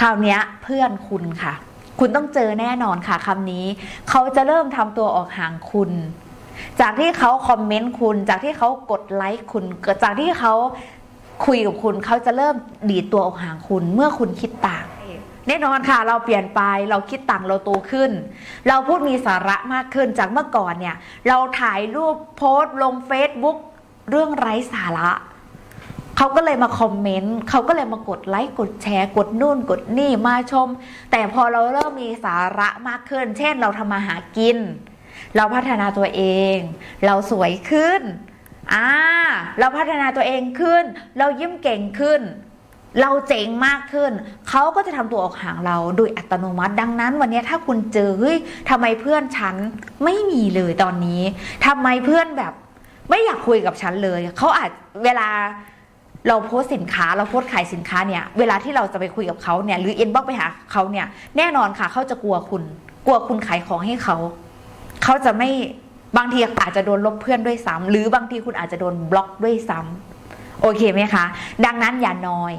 คราวนี้เพื่อนคุณค่ะ คุณต้องเจอแน่นอนค่ะคำนี้ เขาจะเริ่มทำตัวออกห่างคุณ จากที่เขาคอมเมนต์คุณ จากที่เขากดไลค์คุณจากที่เขาคุยกับคุณเขาจะเริ่มดีดตัวออกห่างคุณ เมื่อคุณคิดต่างแน่นอนค่ะ เราเปลี่ยนไปเราคิดต่างเราโตขึ้น เราพูดมีสาระมากขึ้นจากเมื่อก่อนเนี่ย เราถ่ายรูปโพสต์ลง Facebook เรื่องไร้สาระ เขาก็เลยมาคอมเมนต์เขาก็เลยมากดไลค์กดแชร์ กดนู่นกดนี่มาชม แต่พอเราเริ่มมีสาระมากขึ้น เช่นเราทำมาหากิน เราพัฒนาตัวเอง เราสวยขึ้นอ่าเราพัฒนาตัวเองขึ้น เรายิ้มเก่งขึ้น เราเจ๋งมากขึ้น เขาก็จะทำตัวออกห่างเราโดยอัตโนมัติ ดังนั้นวันนี้ถ้าคุณเจอเฮ้ยทำไมเพื่อนฉันไม่มีเลยตอนนี้ทำไมเพื่อนแบบ ไม่อยากคุยกับฉันเลย เขาอาจเวลา เราโพสต์สินค้าเราโพสต์ขายสินค้าเนี่ยเวลาที่เราจะไปคุยกับเขาเนี่ยหรือเอ็นบ็อกไปหาเขาเนี่ยแน่นอนค่ะเขาจะกลัวคุณ กลัวคุณขายของให้เขาเขาจะไม่บางทีอาจจะโดนลบเพื่อนด้วยซ้ำหรือบางทีคุณอาจจะโดนบล็อกด้วยซ้ำโอเคไหมคะ ดังนั้นอย่านอย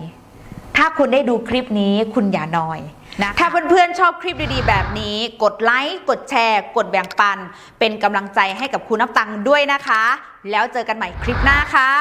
ถ้าคุณได้ดูคลิปนี้คุณอย่านอยนะถ้าเพื่อนๆชอบคลิปดีๆ แบบนี้ กดไลค์กดแชร์ กดแบ่งปัน เป็นกำลังใจให้กับคุณนับตังค์ด้วยนะคะ แล้วเจอกันใหม่คลิปหน้าค่ะ